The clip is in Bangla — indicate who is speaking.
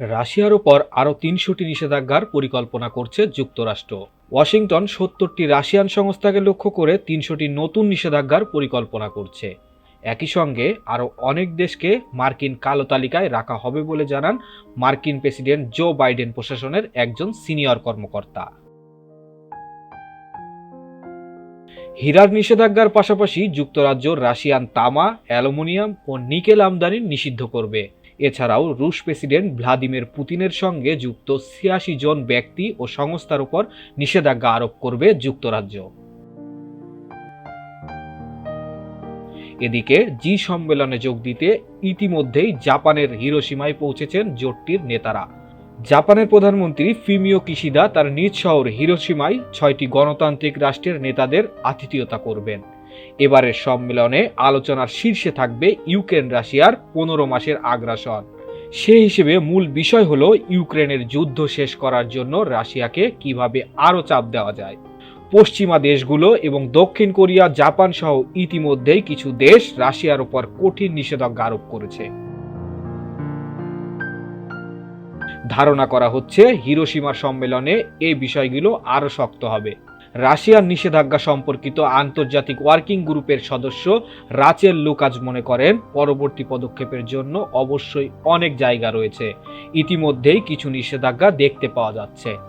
Speaker 1: রাশিয়ার ওপর আরও তিনশোটি নিষেধাজ্ঞার পরিকল্পনা করছে যুক্তরাষ্ট্র। ওয়াশিংটন সত্তরটি রাশিয়ান সংস্থাকে লক্ষ্য করে তিনশোটি নতুন নিষেধাজ্ঞার পরিকল্পনা করছে। একই সঙ্গে আরও অনেক দেশকে মার্কিন কালো তালিকায় রাখা হবে বলে জানান মার্কিন প্রেসিডেন্ট জো বাইডেন প্রশাসনের একজন সিনিয়র কর্মকর্তা। হীরার নিষেধাজ্ঞার পাশাপাশি যুক্তরাজ্য রাশিয়ান তামা, অ্যালুমিনিয়াম ও নিকেল আমদানি নিষিদ্ধ করবে। এছাড়াও রুশ প্রেসিডেন্ট ভ্লাদিমির পুতিনের সঙ্গে যুক্ত ছিয়াশি জন ব্যক্তি ও সংস্থার উপর নিষেধাজ্ঞা আরোপ করবে যুক্তরাজ্য। এদিকে জি সম্মেলনে যোগ দিতে ইতিমধ্যেই জাপানের হিরোসীমায় পৌঁছেছেন জোটটির নেতারা। জাপানের প্রধানমন্ত্রী ফিমিও কিশিদা তার নিজ শহর হিরোসীমায় ছয়টি গণতান্ত্রিক রাষ্ট্রের নেতাদের আতিথেয়তা করবেন। এবারের সম্মেলনে আলোচনার শীর্ষে থাকবে ইউক্রেন রাশিয়ার পনেরো মাসের আগ্রাসন। সে হিসেবে মূল বিষয় হল ইউক্রেনের যুদ্ধ শেষ করার জন্য রাশিয়াকে কীভাবে আরও চাপ দেওয়া যায়। পশ্চিমা দেশগুলো এবং দক্ষিণ কোরিয়া, জাপান সহ ইতিমধ্যেই কিছু দেশ রাশিয়ার উপর কঠিন নিষেধাজ্ঞা আরোপ করেছে। ধারণা করা হচ্ছে হিরোসীমার সম্মেলনে এই বিষয়গুলো আরও শক্ত হবে। রাশিয়ার নিষেধাজ্ঞা সম্পর্কিত আন্তর্জাতিক ওয়ার্কিং গ্রুপের সদস্য রাচেল লুকাজ মনে করেন, পরবর্তী পদক্ষেপের জন্য অবশ্যই অনেক জায়গা রয়েছে। ইতিমধ্যেই কিছু নিষেধাজ্ঞা দেখতে পাওয়া যাচ্ছে।